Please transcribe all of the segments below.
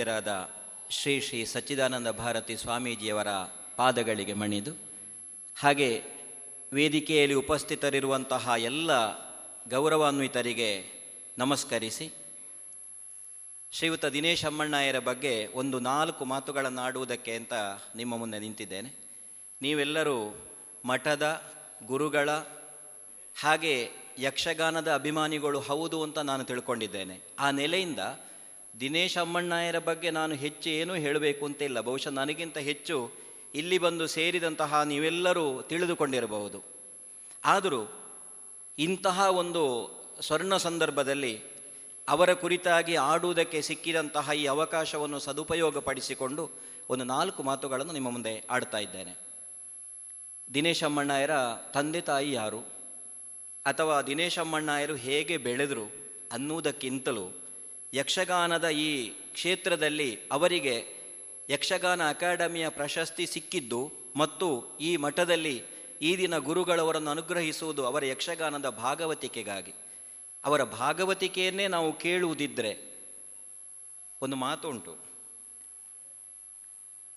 ಪೂಜ್ಯರಾದ ಶ್ರೀ ಶ್ರೀ ಸಚ್ಚಿದಾನಂದ ಭಾರತಿ ಸ್ವಾಮೀಜಿಯವರ ಪಾದಗಳಿಗೆ ಮಣಿದು, ಹಾಗೆ ವೇದಿಕೆಯಲ್ಲಿ ಉಪಸ್ಥಿತರಿರುವಂತಹ ಎಲ್ಲ ಗೌರವಾನ್ವಿತರಿಗೆ ನಮಸ್ಕರಿಸಿ, ಶ್ರೀಯುತ ದಿನೇಶ್ ಅಮ್ಮಣ್ಣಯ್ಯರ ಬಗ್ಗೆ ಒಂದು ನಾಲ್ಕು ಮಾತುಗಳನ್ನು ಆಡುವುದಕ್ಕೆ ಅಂತ ನಿಮ್ಮ ಮುಂದೆ ನಿಂತಿದ್ದೇನೆ. ನೀವೆಲ್ಲರೂ ಮಠದ ಗುರುಗಳ ಹಾಗೆ ಯಕ್ಷಗಾನದ ಅಭಿಮಾನಿಗಳು ಹೌದು ಅಂತ ನಾನು ತಿಳ್ಕೊಂಡಿದ್ದೇನೆ. ಆ ನೆಲೆಯಿಂದ ದಿನೇಶ್ ಅಮ್ಮಣ್ಣಾಯರ ಬಗ್ಗೆ ನಾನು ಹೆಚ್ಚು ಏನೂ ಹೇಳಬೇಕು ಅಂತ ಇಲ್ಲ. ಬಹುಶಃ ನನಗಿಂತ ಹೆಚ್ಚು ಇಲ್ಲಿ ಬಂದು ಸೇರಿದಂತಹ ನೀವೆಲ್ಲರೂ ತಿಳಿದುಕೊಂಡಿರಬಹುದು. ಆದರೂ ಇಂತಹ ಒಂದು ಸ್ವರ್ಣ ಸಂದರ್ಭದಲ್ಲಿ ಅವರ ಕುರಿತಾಗಿ ಆಡುವುದಕ್ಕೆ ಸಿಕ್ಕಿದಂತಹ ಈ ಅವಕಾಶವನ್ನು ಸದುಪಯೋಗಪಡಿಸಿಕೊಂಡು ಒಂದು ನಾಲ್ಕು ಮಾತುಗಳನ್ನು ನಿಮ್ಮ ಮುಂದೆ ಆಡ್ತಾ ಇದ್ದೇನೆ. ದಿನೇಶ್ ಅಮ್ಮಣ್ಣಾಯರ ತಂದೆ ತಾಯಿ ಯಾರು? ಅಥವಾ ದಿನೇಶ್ ಅಮ್ಮಣ್ಣಾಯರು ಹೇಗೆ ಬೆಳೆದರು ಅನ್ನುವುದಕ್ಕಿಂತಲೂ ಯಕ್ಷಗಾನದ ಈ ಕ್ಷೇತ್ರದಲ್ಲಿ ಅವರಿಗೆ ಯಕ್ಷಗಾನ ಅಕಾಡೆಮಿಯ ಪ್ರಶಸ್ತಿ ಸಿಕ್ಕಿದ್ದು ಮತ್ತು ಈ ಮಠದಲ್ಲಿ ಈ ದಿನ ಗುರುಗಳವರನ್ನು ಅನುಗ್ರಹಿಸುವುದು ಅವರ ಯಕ್ಷಗಾನದ ಭಾಗವತಿಕೆಗಾಗಿ. ಅವರ ಭಾಗವತಿಕೆಯನ್ನೇ ನಾವು ಕೇಳುವುದಿದ್ದರೆ ಒಂದು ಮಾತುಂಟು.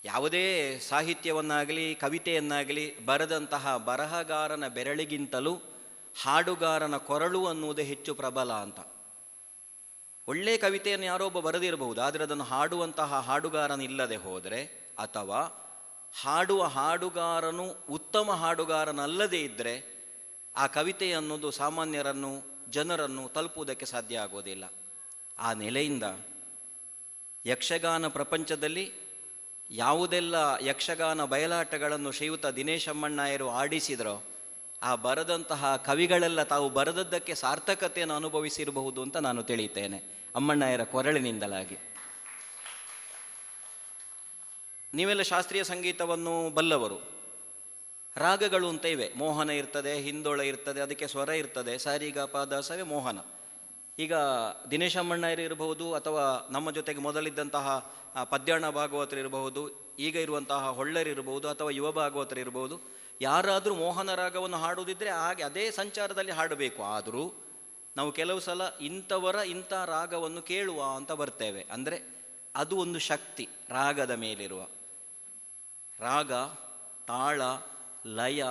ಯಾವುದೇ ಸಾಹಿತ್ಯವನ್ನಾಗಲಿ, ಕವಿತೆಯನ್ನಾಗಲಿ ಬರೆದಂತಹ ಬರಹಗಾರನ ಬೆರಳಿಗಿಂತಲೂ ಹಾಡುಗಾರನ ಕೊರಳು ಅನ್ನುವುದೇ ಹೆಚ್ಚು ಪ್ರಬಲ ಅಂತ. ಒಳ್ಳೆಯ ಕವಿತೆಯನ್ನು ಯಾರೋ ಒಬ್ಬ ಬರೆದಿರಬಹುದು, ಆದರೆ ಅದನ್ನು ಹಾಡುವಂತಹ ಹಾಡುಗಾರನಿಲ್ಲದೆ ಹೋದರೆ, ಅಥವಾ ಹಾಡುವ ಹಾಡುಗಾರನು ಉತ್ತಮ ಹಾಡುಗಾರನಲ್ಲದೇ ಇದ್ದರೆ ಆ ಕವಿತೆ ಅನ್ನೋದು ಸಾಮಾನ್ಯರನ್ನು, ಜನರನ್ನು ತಲುಪುವುದಕ್ಕೆ ಸಾಧ್ಯ ಆಗೋದಿಲ್ಲ. ಆ ನೆಲೆಯಿಂದ ಯಕ್ಷಗಾನ ಪ್ರಪಂಚದಲ್ಲಿ ಯಾವುದೆಲ್ಲ ಯಕ್ಷಗಾನ ಬಯಲಾಟಗಳನ್ನು ಶ್ರೀಯುತ ದಿನೇಶಮ್ಮಣ್ಣಾಯರು ಆಡಿಸಿದರೋ, ಆ ಬರೆದಂತಹ ಕವಿಗಳೆಲ್ಲ ತಾವು ಬರೆದದ್ದಕ್ಕೆ ಸಾರ್ಥಕತೆಯನ್ನು ಅನುಭವಿಸಿರಬಹುದು ಅಂತ ನಾನು ತಿಳಿಯುತ್ತೇನೆ. ಅಮ್ಮಣ್ಣಯ್ಯರ ಕೊರಳಿನಿಂದಲಾಗಿ. ನೀವೆಲ್ಲ ಶಾಸ್ತ್ರೀಯ ಸಂಗೀತವನ್ನು ಬಲ್ಲವರು. ರಾಗಗಳು ಅಂತ ಇವೆ. ಮೋಹನ ಇರ್ತದೆ, ಹಿಂದೋಳ ಇರ್ತದೆ, ಅದಕ್ಕೆ ಸ್ವರ ಇರ್ತದೆ. ಸಾರಿಗ ಪಾದಾಸವೇ ಮೋಹನ. ಈಗ ದಿನೇಶ್ ಅಮ್ಮಣ್ಣಯ್ಯರು ಇರಬಹುದು ಅಥವಾ ನಮ್ಮ ಜೊತೆಗೆ ಮೊದಲಿದ್ದಂತಹ ಪದ್ಯಾಣ ಭಾಗವತರು ಇರಬಹುದು, ಈಗ ಇರುವಂತಹ ಹೊಳ್ಳರಿರಬಹುದು ಅಥವಾ ಯುವ ಭಾಗವತರು ಇರಬಹುದು. ಯಾರಾದರೂ ಮೋಹನ ರಾಗವನ್ನು ಹಾಡುವುದಿದ್ರೆ ಹಾಗೆ ಅದೇ ಸಂಚಾರದಲ್ಲಿ ಹಾಡಬೇಕು. ಆದರೂ ನಾವು ಕೆಲವು ಸಲ ಇಂಥವರ ಇಂಥ ರಾಗವನ್ನು ಕೇಳುವ ಅಂತ ಬರ್ತೇವೆ. ಅಂದರೆ ಅದು ಒಂದು ಶಕ್ತಿ, ರಾಗದ ಮೇಲಿರುವ. ರಾಗ, ತಾಳ, ಲಯ,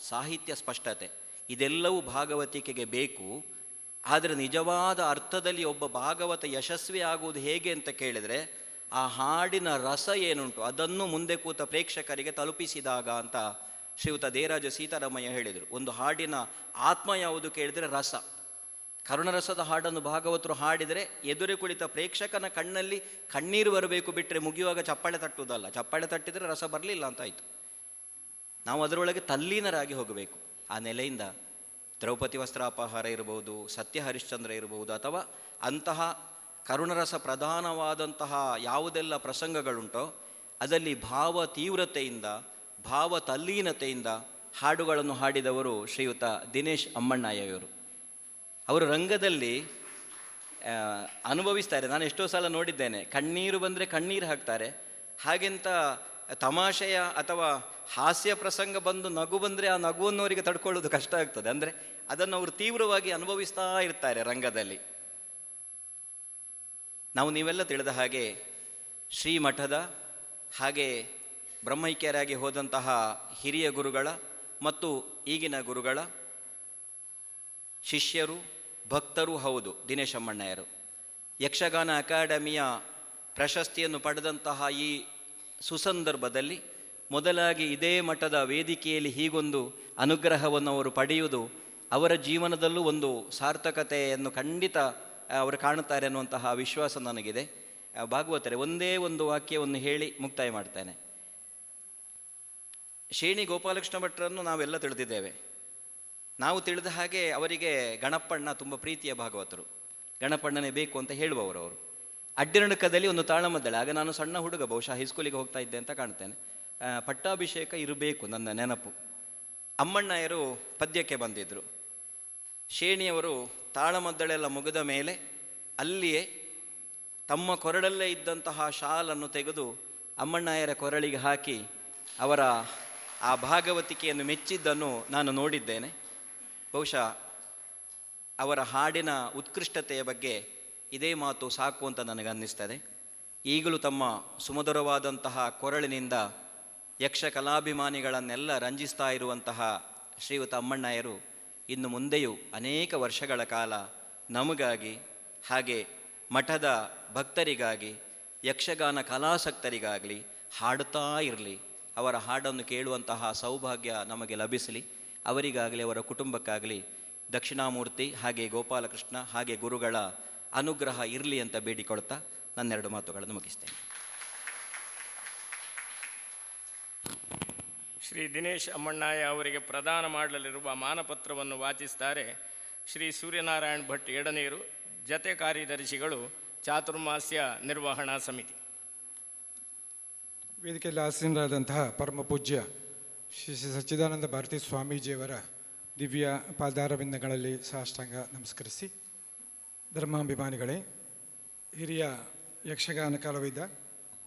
ಸಾಹಿತ್ಯ ಸ್ಪಷ್ಟತೆ, ಇದೆಲ್ಲವೂ ಭಾಗವತಿಕೆಗೆ ಬೇಕು. ಆದರೆ ನಿಜವಾದ ಅರ್ಥದಲ್ಲಿ ಒಬ್ಬ ಭಾಗವತ ಯಶಸ್ವಿ ಆಗುವುದು ಹೇಗೆ ಅಂತ ಕೇಳಿದರೆ, ಆ ಹಾಡಿನ ರಸ ಏನುಂಟು, ಅದನ್ನು ಮುಂದೆ ಕೂತ ಪ್ರೇಕ್ಷಕರಿಗೆ ತಲುಪಿಸಿದಾಗ ಅಂತ ಶ್ರೀಯುತ ದೇರಾಜ ಸೀತಾರಾಮಯ್ಯ ಹೇಳಿದರು. ಒಂದು ಹಾಡಿನ ಆತ್ಮ ಯಾವುದು ಕೇಳಿದರೆ ರಸ. ಕರುಣರಸದ ಹಾಡನ್ನು ಭಾಗವತರು ಹಾಡಿದರೆ ಎದುರು ಕುಳಿತ ಪ್ರೇಕ್ಷಕನ ಕಣ್ಣಲ್ಲಿ ಕಣ್ಣೀರು ಬರಬೇಕು ಬಿಟ್ಟರೆ ಮುಗಿಯುವಾಗ ಚಪ್ಪಾಳೆ ತಟ್ಟುವುದಲ್ಲ. ಚಪ್ಪಾಳೆ ತಟ್ಟಿದರೆ ರಸ ಬರಲಿಲ್ಲ ಅಂತ ಆಯಿತು. ನಾವು ಅದರೊಳಗೆ ತಲ್ಲೀನರಾಗಿ ಹೋಗಬೇಕು. ಆ ನೆಲೆಯಿಂದ ದ್ರೌಪದಿ ವಸ್ತ್ರಾಪಹಾರ ಇರಬಹುದು, ಸತ್ಯ ಹರಿಶ್ಚಂದ್ರ ಇರಬಹುದು ಅಥವಾ ಅಂತಹ ಕರುಣರಸ ಪ್ರಧಾನವಾದಂತಹ ಯಾವುದೆಲ್ಲ ಪ್ರಸಂಗಗಳುಂಟೋ ಅದರಲ್ಲಿ ಭಾವ ತೀವ್ರತೆಯಿಂದ, ಭಾವ ತಲ್ಲೀನತೆಯಿಂದ ಹಾಡುಗಳನ್ನು ಹಾಡಿದವರು ಶ್ರೀಯುತ ದಿನೇಶ್ ಅಮ್ಮಣ್ಣಯ್ಯವರು. ಅವರು ರಂಗದಲ್ಲಿ ಅನುಭವಿಸ್ತಾರೆ ನಾನು ಎಷ್ಟೋ ಸಲ ನೋಡಿದ್ದೇನೆ. ಕಣ್ಣೀರು ಬಂದರೆ ಕಣ್ಣೀರು ಹಾಕ್ತಾರೆ. ಹಾಗೆಂತ ತಮಾಷೆಯ ಅಥವಾ ಹಾಸ್ಯ ಪ್ರಸಂಗ ಬಂದು ನಗು ಬಂದರೆ ಆ ನಗುವನ್ನು ಅವರಿಗೆ ತಡ್ಕೊಳ್ಳೋದು ಕಷ್ಟ ಆಗ್ತದೆ. ಅಂದರೆ ಅದನ್ನು ಅವರು ತೀವ್ರವಾಗಿ ಅನುಭವಿಸ್ತಾ ಇರ್ತಾರೆ ರಂಗದಲ್ಲಿ. ನಾವು ನೀವೆಲ್ಲ ತಿಳಿದ ಹಾಗೆ ಶ್ರೀಮಠದ ಹಾಗೆ ಬ್ರಹ್ಮೈಕ್ಯರಾಗಿ ಹೋದಂತಹ ಹಿರಿಯ ಗುರುಗಳ ಮತ್ತು ಈಗಿನ ಗುರುಗಳ, ಶಿಷ್ಯರು ಭಕ್ತರು ಹೌದು, ದಿನೇಶ್ ಅಮ್ಮಣ್ಣಯ್ಯರು. ಯಕ್ಷಗಾನ ಅಕಾಡೆಮಿಯ ಪ್ರಶಸ್ತಿಯನ್ನು ಪಡೆದಂತಹ ಈ ಸುಸಂದರ್ಭದಲ್ಲಿ ಮೊದಲಾಗಿ ಇದೇ ಮಠದ ವೇದಿಕೆಯಲ್ಲಿ ಹೀಗೊಂದು ಅನುಗ್ರಹವನ್ನು ಅವರು ಪಡೆಯುವುದು ಅವರ ಜೀವನದಲ್ಲೂ ಒಂದು ಸಾರ್ಥಕತೆಯನ್ನು ಖಂಡಿತ ಅವರು ಕಾಣುತ್ತಾರೆ ಅನ್ನುವಂತಹ ವಿಶ್ವಾಸ ನನಗಿದೆ. ಭಾಗವತರೆ, ಒಂದೇ ಒಂದು ವಾಕ್ಯವನ್ನು ಹೇಳಿ ಮುಕ್ತಾಯ ಮಾಡ್ತೇನೆ. ಶೇಣಿ ಗೋಪಾಲಕೃಷ್ಣ ಭಟ್ರನ್ನು ನಾವೆಲ್ಲ ತಿಳಿದಿದ್ದೇವೆ. ನಾವು ತಿಳಿದ ಹಾಗೆ ಅವರಿಗೆ ಗಣಪಣ್ಣ ತುಂಬ ಪ್ರೀತಿಯ ಭಾಗವತರು. ಗಣಪಣ್ಣನೇ ಬೇಕು ಅಂತ ಹೇಳುವವರು ಅವರು. ಅಡ್ಡಿರಣಕದಲ್ಲಿ ಒಂದು ತಾಳಮದ್ದಳೆ. ಆಗ ನಾನು ಸಣ್ಣ ಹುಡುಗ, ಬಹುಶಃ ಹೈಸ್ಕೂಲಿಗೆ ಹೋಗ್ತಾ ಇದ್ದೆ ಅಂತ ಕಾಣ್ತೇನೆ. ಪಟ್ಟಾಭಿಷೇಕ ಇರಬೇಕು ನನ್ನ ನೆನಪು. ಅಮ್ಮಣ್ಣಯ್ಯರು ಪದ್ಯಕ್ಕೆ ಬಂದಿದ್ದರು ಶೇಣಿಯವರು ತಾಳಮದ್ದಳೆಲ್ಲ ಮುಗಿದ ಮೇಲೆ ಅಲ್ಲಿಯೇ ತಮ್ಮ ಕೊರಳಲ್ಲೇ ಇದ್ದಂತಹ ಶಾಲನ್ನು ತೆಗೆದು ಅಮ್ಮಣ್ಣಯ್ಯರ ಕೊರಳಿಗೆ ಹಾಕಿ ಅವರ ಆ ಭಾಗವತಿಕೆಯನ್ನು ಮೆಚ್ಚಿದ್ದನ್ನು ನಾನು ನೋಡಿದ್ದೇನೆ. ಬಹುಶಃ ಅವರ ಹಾಡಿನ ಉತ್ಕೃಷ್ಟತೆಯ ಬಗ್ಗೆ ಇದೇ ಮಾತು ಸಾಕು ಅಂತ ನನಗನ್ನಿಸ್ತದೆ. ಈಗಲೂ ತಮ್ಮ ಸುಮಧುರವಾದಂತಹ ಕೊರಳಿನಿಂದ ಯಕ್ಷ ಕಲಾಭಿಮಾನಿಗಳನ್ನೆಲ್ಲ ರಂಜಿಸ್ತಾ ಇರುವಂತಹ ಶ್ರೀಯುತ ಅಮ್ಮಣ್ಣಯ್ಯರು ಇನ್ನು ಮುಂದೆಯೂ ಅನೇಕ ವರ್ಷಗಳ ಕಾಲ ನಮಗಾಗಿ ಹಾಗೆ ಮಠದ ಭಕ್ತರಿಗಾಗಿ, ಯಕ್ಷಗಾನ ಕಲಾಸಕ್ತರಿಗಾಗಲಿ ಹಾಡುತ್ತಾ ಇರಲಿ. ಅವರ ಹಾಡನ್ನು ಕೇಳುವಂತಹ ಸೌಭಾಗ್ಯ ನಮಗೆ ಲಭಿಸಲಿ. ಅವರಿಗಾಗಲಿ ಅವರ ಕುಟುಂಬಕ್ಕಾಗಲಿ ದಕ್ಷಿಣಾಮೂರ್ತಿ ಹಾಗೆ ಗೋಪಾಲಕೃಷ್ಣ ಹಾಗೆ ಗುರುಗಳ ಅನುಗ್ರಹ ಇರಲಿ ಅಂತ ಬೇಡಿಕೊಳ್ತಾ ನನ್ನೆರಡು ಮಾತುಗಳನ್ನು ಮುಗಿಸ್ತೇನೆ. ಶ್ರೀ ದಿನೇಶ್ ಅಮ್ಮಣ್ಣಾಯ ಅವರಿಗೆ ಪ್ರದಾನ ಮಾಡಲಿರುವ ಮಾನಪತ್ರವನ್ನು ವಾಚಿಸ್ತಾರೆ ಶ್ರೀ ಸೂರ್ಯನಾರಾಯಣ ಭಟ್ ಎಡನೀರು ಜತೆ ಕಾರ್ಯದರ್ಶಿಗಳು ಚಾತುರ್ಮಾಸ್ಯ ನಿರ್ವಹಣಾ ಸಮಿತಿ. ವೇದಿಕೆಯಲ್ಲಿ ಆಸೀನರಾದಂತಹ ಪರಮ ಪೂಜ್ಯ ಶ್ರೀ ಶ್ರೀ ಸಚ್ಚಿದಾನಂದ ಭಾರತಿ ಸ್ವಾಮೀಜಿಯವರ ದಿವ್ಯ ಪಾದಾರವಿಂದಗಳಲ್ಲಿ ಸಾಷ್ಟಾಂಗ ನಮಸ್ಕರಿಸಿ. ಧರ್ಮಾಭಿಮಾನಿಗಳೇ, ಹಿರಿಯ ಯಕ್ಷಗಾನ ಕಲಾವಿದ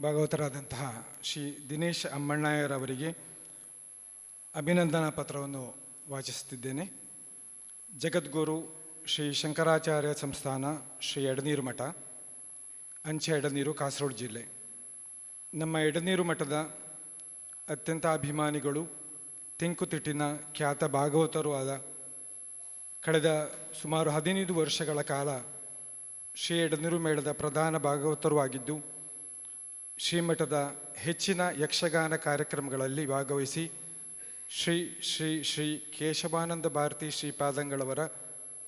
ಭಾಗವತರಾದಂತಹ ಶ್ರೀ ದಿನೇಶ್ ಅಮ್ಮಣ್ಣಯ್ಯರವರಿಗೆ ಅಭಿನಂದನಾ ಪತ್ರವನ್ನು ವಾಚಿಸುತ್ತಿದ್ದೇನೆ. ಜಗದ್ಗುರು ಶ್ರೀ ಶಂಕರಾಚಾರ್ಯ ಸಂಸ್ಥಾನ ಶ್ರೀ ಎಡನೀರು ಮಠ, ಅಂಚೆ ಎಡನೀರು ಕಾಸರಗೋಡು ಜಿಲ್ಲೆ. ನಮ್ಮ ಎಡನೀರು ಮಠದ ಅತ್ಯಂತ ಅಭಿಮಾನಿಗಳು, ತೆಂಕುತಿಟ್ಟಿನ ಖ್ಯಾತ ಭಾಗವತರೂ ಆದ ಕಳೆದ ಸುಮಾರು ಹದಿನೈದು ವರ್ಷಗಳ ಕಾಲ ಶ್ರೀ ಎಡನೀರು ಮೇಳದ ಪ್ರಧಾನ ಭಾಗವತರೂ ಆಗಿದ್ದು, ಶ್ರೀಮಠದ ಹೆಚ್ಚಿನ ಯಕ್ಷಗಾನ ಕಾರ್ಯಕ್ರಮಗಳಲ್ಲಿ ಭಾಗವಹಿಸಿ ಶ್ರೀ ಶ್ರೀ ಶ್ರೀ ಕೇಶವಾನಂದ ಭಾರತಿ ಶ್ರೀಪಾದಂಗಳವರ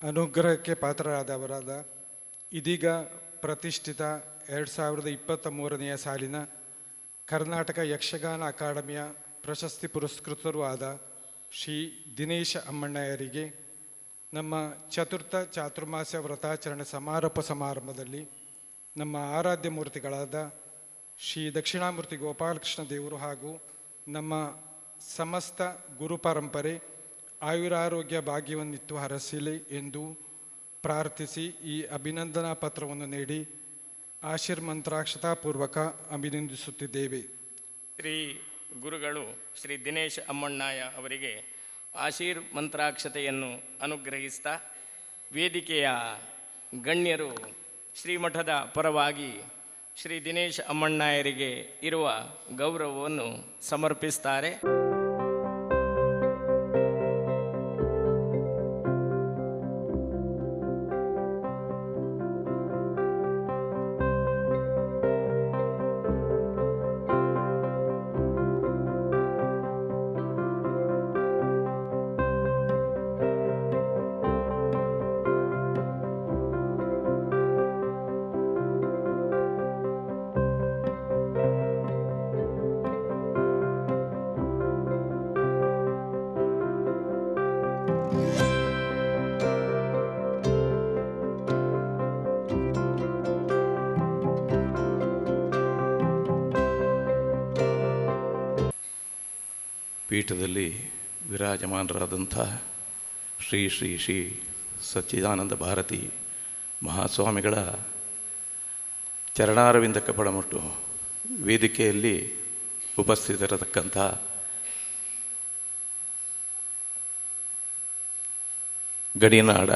ಅನುಗ್ರಹಕ್ಕೆ ಪಾತ್ರರಾದವರಾದ ಇದೀಗ ಪ್ರತಿಷ್ಠಿತ ಎರಡು ಸಾವಿರದ ಇಪ್ಪತ್ತ ಮೂರನೆಯ ಸಾಲಿನ ಕರ್ನಾಟಕ ಯಕ್ಷಗಾನ ಅಕಾಡೆಮಿಯ ಪ್ರಶಸ್ತಿ ಪುರಸ್ಕೃತರೂ ಆದ ಶ್ರೀ ದಿನೇಶ ಅಮ್ಮಣ್ಣಯ್ಯರಿಗೆ ನಮ್ಮ ಚತುರ್ಥ ಚಾತುರ್ಮಾಸ್ಯ ವ್ರತಾಚರಣೆ ಸಮಾರೋಪ ಸಮಾರಂಭದಲ್ಲಿ ನಮ್ಮ ಆರಾಧ್ಯ ಮೂರ್ತಿಗಳಾದ ಶ್ರೀ ದಕ್ಷಿಣಾಮೂರ್ತಿ ಗೋಪಾಲಕೃಷ್ಣ ದೇವರು ಹಾಗೂ ನಮ್ಮ ಸಮಸ್ತ ಗುರು ಪರಂಪರೆ ಆಯುರಾರೋಗ್ಯ ಭಾಗ್ಯವನ್ನಿತ್ತು ಹರಸಿಲಿ ಎಂದು ಪ್ರಾರ್ಥಿಸಿ ಈ ಅಭಿನಂದನಾ ಪತ್ರವನ್ನು ನೀಡಿ ಆಶೀರ್ಮಂತ್ರಾಕ್ಷತಾಪೂರ್ವಕ ಅಭಿನಂದಿಸುತ್ತಿದ್ದೇವೆ. ಶ್ರೀ ಗುರುಗಳು ಶ್ರೀ ದಿನೇಶ್ ಅಮ್ಮಣ್ಣಾಯ ಅವರಿಗೆ ಆಶೀರ್ ಮಂತ್ರಾಕ್ಷತೆಯನ್ನು ಅನುಗ್ರಹಿಸ್ತಾ ವೇದಿಕೆಯ ಗಣ್ಯರು ಶ್ರೀಮಠದ ಪರವಾಗಿ ಶ್ರೀ ದಿನೇಶ್ ಅಮ್ಮಣ್ಣಾಯರಿಗೆ ಇರುವ ಗೌರವವನ್ನು ಸಮರ್ಪಿಸ್ತಾರೆ. ಪೀಠದಲ್ಲಿ ವಿರಾಜಮಾನರಾದಂಥ ಶ್ರೀ ಶ್ರೀ ಶ್ರೀ ಸಚ್ಚಿದಾನಂದ ಭಾರತಿ ಮಹಾಸ್ವಾಮಿಗಳ ಚರಣಾರವಿಂದ ಕಪಡಮುಟ್ಟು ವೇದಿಕೆಯಲ್ಲಿ ಉಪಸ್ಥಿತರತಕ್ಕಂಥ ಗಡಿನಾಡ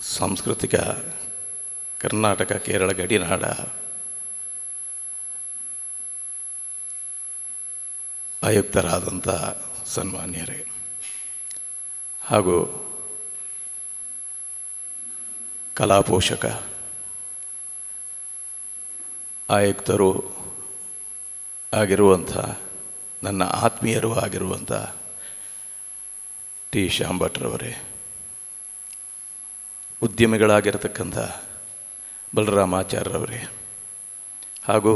ಸಾಂಸ್ಕೃತಿಕ ಕರ್ನಾಟಕ ಕೇರಳ ಗಡಿನಾಡ ಆಯುಕ್ತರಾದಂಥ ಸನ್ಮಾನ್ಯರೇ. ಹಾಗೂ ಕಲಾಪೋಷಕ ಆಯುಕ್ತರು ಆಗಿರುವಂಥ, ನನ್ನ ಆತ್ಮೀಯರು ಆಗಿರುವಂಥ ಟಿ. ಶಾಂಭಟ್ರವರೇ, ಉದ್ಯಮಿಗಳಾಗಿರತಕ್ಕಂಥ ಬಲರಾಮಾಚಾರ್ಯರವರೇ ಹಾಗೂ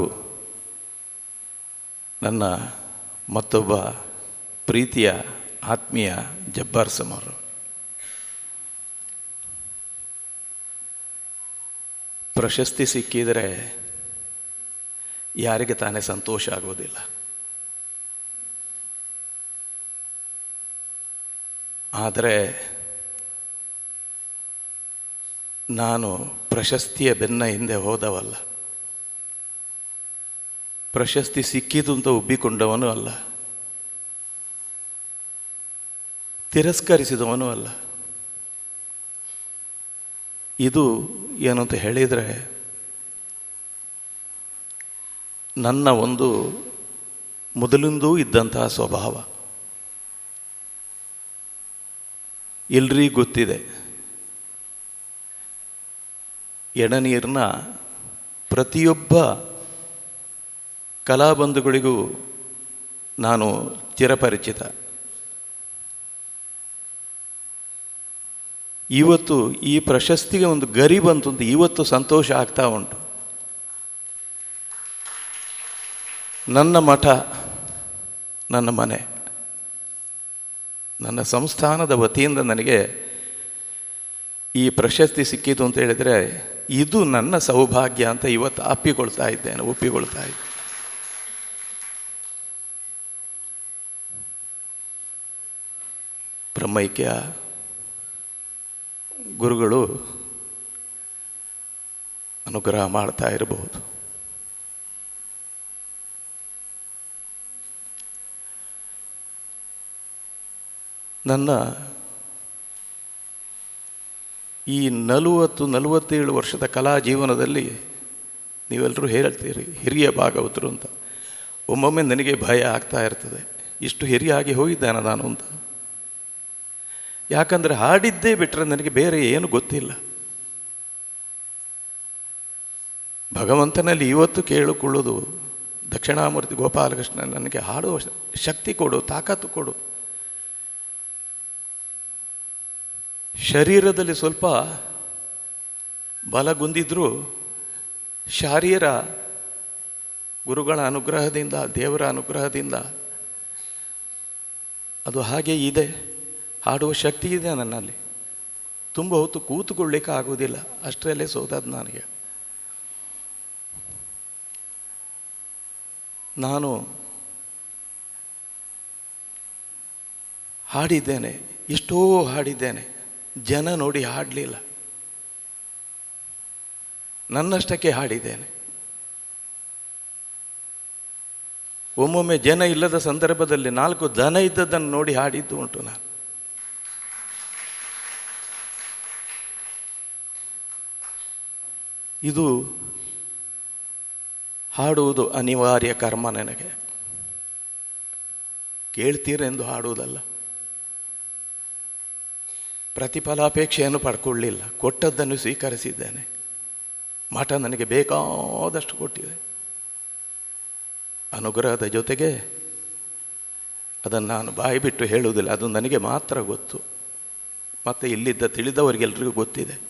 ನನ್ನ ಮತ್ತೊಬ್ಬ ಪ್ರೀತಿಯ ಆತ್ಮೀಯ ಜಬ್ಬಾರ್ ಸಮರು. ಪ್ರಶಸ್ತಿ ಸಿಕ್ಕಿದರೆ ಯಾರಿಗೆ ತಾನೇ ಸಂತೋಷ ಆಗೋದಿಲ್ಲ. ಆದರೆ ನಾನು ಪ್ರಶಸ್ತಿಯ ಬೆನ್ನ ಹಿಂದೆ ಹೋದವಲ್ಲ. ಪ್ರಶಸ್ತಿ ಸಿಕ್ಕಿತು ಅಂತ ಉಬ್ಬಿಕೊಂಡವನು ಅಲ್ಲ. ತಿರಸ್ಕರಿಸಿದವನು ಅಲ್ಲ. ಇದು ಏನು ಅಂತ ಹೇಳಿದರೆ, ನನ್ನ ಒಂದು ಮೊದಲಿಂದೂ ಇದ್ದಂತಹ ಸ್ವಭಾವ. ಎಲ್ರಿಗೂ ಗೊತ್ತಿದೆ. ಎಡನೀರಿನ ಪ್ರತಿಯೊಬ್ಬ ಕಲಾಬಂಧುಗಳಿಗೂ ನಾನು ಚಿರಪರಿಚಿತ. ಇವತ್ತು ಈ ಪ್ರಶಸ್ತಿಗೆ ಒಂದು ಗರಿ ಬಂತು ಅಂತ ಇವತ್ತು ಸಂತೋಷ ಆಗ್ತಾ ಉಂಟು. ನನ್ನ ಮಠ, ನನ್ನ ಮನೆ, ನನ್ನ ಸಂಸ್ಥಾನದ ವತಿಯಿಂದ ನನಗೆ ಈ ಪ್ರಶಸ್ತಿ ಸಿಕ್ಕಿತು ಅಂತ ಹೇಳಿದರೆ ಇದು ನನ್ನ ಸೌಭಾಗ್ಯ ಅಂತ ಇವತ್ತು ಅಪ್ಪಿಕೊಳ್ತಾ ಇದ್ದೇನೆ, ಒಪ್ಪಿಕೊಳ್ತಾ ಇದ್ದೇನೆ. ಬ್ರಹ್ಮೈಕ್ಯ ಗುರುಗಳು ಅನುಗ್ರಹ ಮಾಡ್ತಾ ಇರಬಹುದು. ನನ್ನ ಈ ನಲವತ್ತು, ನಲವತ್ತೇಳು ವರ್ಷದ ಕಲಾ ಜೀವನದಲ್ಲಿ ನೀವೆಲ್ಲರೂ ಹೇಳ್ತೀರಿ, ಹಿರಿಯ ಭಾಗವತರು ಅಂತ. ಒಮ್ಮೊಮ್ಮೆ ನನಗೆ ಭಯ ಆಗ್ತಾ ಇರ್ತದೆ. ಇಷ್ಟು ಹಿರಿಯಾಗಿ ಹೋಗಿದ್ದಾನೆ ನಾನು ಅಂತ. ಯಾಕಂದರೆ ಹಾಡಿದ್ದೇ ಬಿಟ್ಟರೆ ನನಗೆ ಬೇರೆ ಏನು ಗೊತ್ತಿಲ್ಲ. ಭಗವಂತನಲ್ಲಿ ಇವತ್ತು ಕೇಳಿಕೊಳ್ಳೋದು ದಕ್ಷಿಣಾಮೂರ್ತಿ ಗೋಪಾಲಕೃಷ್ಣ ನನಗೆ ಹಾಡುವ ಶಕ್ತಿ ಕೊಡು, ತಾಕತ್ತು ಕೊಡು. ಶರೀರದಲ್ಲಿ ಸ್ವಲ್ಪ ಬಲಗುಂದಿದ್ರೂ ಶಾರೀರ ಗುರುಗಳ ಅನುಗ್ರಹದಿಂದ, ದೇವರ ಅನುಗ್ರಹದಿಂದ ಅದು ಹಾಗೆ ಇದೆ. ಹಾಡುವ ಶಕ್ತಿ ಇದೆ ನನ್ನಲ್ಲಿ. ತುಂಬ ಹೊತ್ತು ಕೂತುಕೊಳ್ಳಿಕ್ಕೆ ಆಗೋದಿಲ್ಲ ಅಷ್ಟರಲ್ಲೇ ಸೋದದ್ದು ನನಗೆ. ನಾನು ಹಾಡಿದ್ದೇನೆ. ಎಷ್ಟೋ ಹಾಡಿದ್ದೇನೆ. ಜನ ನೋಡಿ ಹಾಡಲಿಲ್ಲ. ನನ್ನಷ್ಟಕ್ಕೆ ಹಾಡಿದ್ದೇನೆ. ಒಮ್ಮೊಮ್ಮೆ ಜನ ಇಲ್ಲದ ಸಂದರ್ಭದಲ್ಲಿ ನಾಲ್ಕು ದನ ಇದ್ದದ್ದನ್ನು ನೋಡಿ ಹಾಡಿದ್ದು ಉಂಟು ನಾನು. ಇದು ಹಾಡುವುದು ಅನಿವಾರ್ಯ ಕರ್ಮ ನನಗೆ. ಕೇಳ್ತೀರೆಂದು ಹಾಡುವುದಲ್ಲ. ಪ್ರತಿಫಲಾಪೇಕ್ಷೆಯನ್ನು ಪಡ್ಕೊಳ್ಳಿಲ್ಲ. ಕೊಟ್ಟದ್ದನ್ನು ಸ್ವೀಕರಿಸಿದ್ದೇನೆ. ಮಠ ನನಗೆ ಬೇಕಾದಷ್ಟು ಕೊಟ್ಟಿದೆ. ಅನುಗ್ರಹದ ಜೊತೆಗೆ ಅದನ್ನು ನಾನು ಬಾಯಿ ಬಿಟ್ಟು ಹೇಳುವುದಿಲ್ಲ. ಅದು ನನಗೆ ಮಾತ್ರ ಗೊತ್ತು. ಮತ್ತು ಇಲ್ಲಿದ್ದ ತಿಳಿದವರಿಗೆಲ್ಲರಿಗೂ ಗೊತ್ತಿದೆ.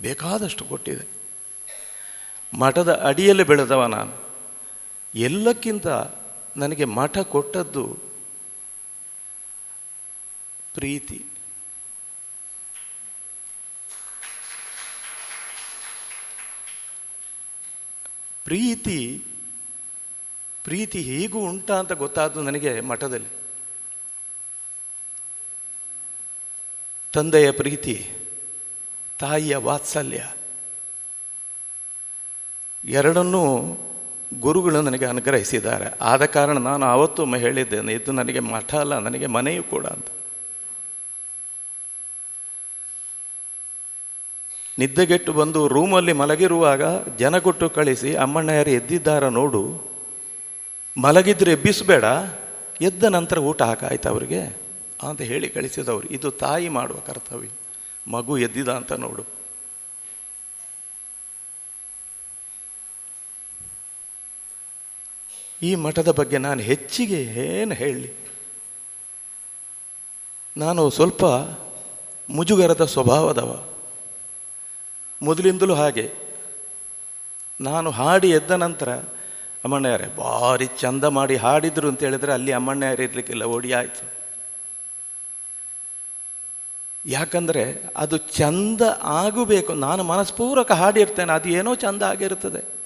ಬೇಕಾದಷ್ಟು ಕೊಟ್ಟಿದೆ. ಮಠದ ಅಡಿಯಲ್ಲಿ ಬೆಳೆದವ ನಾನು. ಎಲ್ಲಕ್ಕಿಂತ ನನಗೆ ಮಠ ಕೊಟ್ಟದ್ದು ಪ್ರೀತಿ. ಪ್ರೀತಿ ಪ್ರೀತಿ ಹೇಗೂ ಉಂಟಾ ಅಂತ ಗೊತ್ತಾದ್ದು ನನಗೆ ಮಠದಲ್ಲಿ. ತಂದೆಯ ಪ್ರೀತಿ, ತಾಯಿಯ ವಾತ್ಸಲ್ಯ. ಎರಡನ್ನೂ ಗುರುಗಳು ನನಗೆ ಅನುಗ್ರಹಿಸಿದ್ದಾರೆ. ಆದ ಕಾರಣ ನಾನು ಆವತ್ತು ಹೇಳಿದ್ದೇನೆ, ಇದು ನನಗೆ ಮಠ ಅಲ್ಲ, ನನಗೆ ಮನೆಯೂ ಕೂಡ ಅಂತ. ನಿದ್ದೆಗೆಟ್ಟು ಬಂದು ರೂಮಲ್ಲಿ ಮಲಗಿರುವಾಗ ಜನ ಕೊಟ್ಟು ಕಳಿಸಿ ಅಮ್ಮಣ್ಣ ಯಾರು ಎದ್ದಿದ್ದಾರ ನೋಡು. ಮಲಗಿದ್ರೆ ಎಬ್ಬಿಸಬೇಡ. ಎದ್ದ ನಂತರ ಊಟ ಹಾಕಾಯ್ತು ಅವರಿಗೆ? ಅಂತ ಹೇಳಿ ಕಳಿಸಿದವರು. ಇದು ತಾಯಿ ಮಾಡುವ ಕರ್ತವ್ಯ. ಮಗು ಎದ್ದಿದ ಅಂತ ನೋಡು. ಈ ಮಠದ ಬಗ್ಗೆ ನಾನು ಹೆಚ್ಚಿಗೆ ಏನು ಹೇಳಲಿ? ನಾನು ಸ್ವಲ್ಪ ಮುಜುಗರದ ಸ್ವಭಾವದವ. ಮೊದಲಿಂದಲೂ ಹಾಗೆ. ನಾನು ಹಾಡಿ ಎದ್ದ ನಂತರ, ಅಮ್ಮಣ್ಣಯ್ಯರೇ, ಭಾರಿ ಚಂದ ಮಾಡಿ ಹಾಡಿದ್ರು ಅಂತ ಹೇಳಿದರೆ ಅಲ್ಲಿ ಅಮ್ಮಣ್ಣಯ್ಯರು ಇರಲಿಕ್ಕಿಲ್ಲ, ಓಡಿ ಆಯಿತು. ಯಾಕಂದರೆ ಅದು ಚಂದ ಆಗಬೇಕು. ನಾನು ಮನಸ್ಪೂರ್ವಕ ಹಾಡಿರ್ತೇನೆ ಅದು ಏನೋ ಚಂದ ಆಗಿರ್ತದೆ.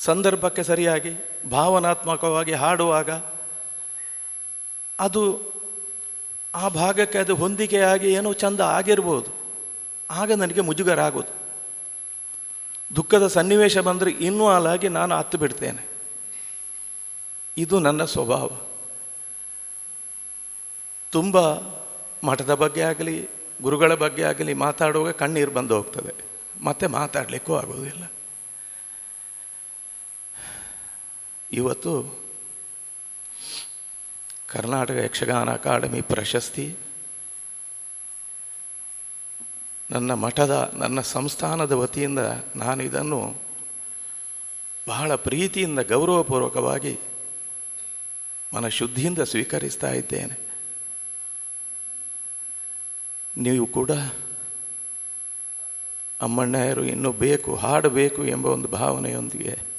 ಸಂದರ್ಭಕ್ಕೆ ಸರಿಯಾಗಿ, ಭಾವನಾತ್ಮಕವಾಗಿ ಹಾಡುವಾಗ ಅದು ಆ ಭಾಗಕ್ಕೆ ಅದು ಹೊಂದಿಕೆಯಾಗಿ ಏನೋ ಚಂದ ಆಗಿರ್ಬೋದು. ಆಗ ನನಗೆ ಮುಜುಗರ ಆಗೋದು ದುಃಖದ ಸನ್ನಿವೇಶ ಬಂದರೆ ಇನ್ನೂ ಹಾಲಾಗಿ ನಾನು ಹತ್ತು ಬಿಡ್ತೇನೆ. ಇದು ನನ್ನ ಸ್ವಭಾವ. ತುಂಬ ಮಠದ ಬಗ್ಗೆ ಆಗಲಿ, ಗುರುಗಳ ಬಗ್ಗೆ ಆಗಲಿ ಮಾತಾಡುವಾಗ ಕಣ್ಣೀರು ಬಂದು ಹೋಗ್ತದೆ. ಮತ್ತೆ ಮಾತಾಡಲಿಕ್ಕೂ ಆಗೋದಿಲ್ಲ. ಇವತ್ತು ಕರ್ನಾಟಕ ಯಕ್ಷಗಾನ ಅಕಾಡೆಮಿ ಪ್ರಶಸ್ತಿ, ನನ್ನ ಮಠದ, ನನ್ನ ಸಂಸ್ಥಾನದ ವತಿಯಿಂದ ನಾನು ಇದನ್ನು ಬಹಳ ಪ್ರೀತಿಯಿಂದ ಗೌರವಪೂರ್ವಕವಾಗಿ ಮನಶುದ್ಧಿಯಿಂದ ಸ್ವೀಕರಿಸ್ತಾ ಇದ್ದೇನೆ. ನೀವು ಕೂಡ ಅಮ್ಮಣ್ಣಯರು ಇನ್ನೂ ಬೇಕು, ಹಾಡಬೇಕು ಎಂಬ ಒಂದು ಭಾವನೆಯೊಂದಿಗೆ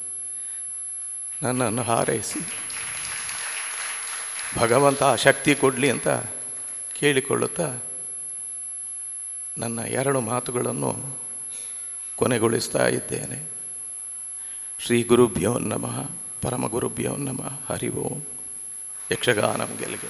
ನನ್ನನ್ನು ಹಾರೈಸಿ. ಭಗವಂತ ಆ ಶಕ್ತಿ ಕೊಡಲಿ ಅಂತ ಕೇಳಿಕೊಳ್ಳುತ್ತಾ ನನ್ನ ಎರಡು ಮಾತುಗಳನ್ನು ಕೊನೆಗೊಳಿಸ್ತಾ ಇದ್ದೇನೆ. ಶ್ರೀ ಗುರುಭ್ಯೋ ನಮಃ ಪರಮ ಗುರುಭ್ಯೋ ನಮಃ, ಹರಿ ಓಂ. ಯಕ್ಷಗಾನಂ ಗೆಲ್ಗೆ.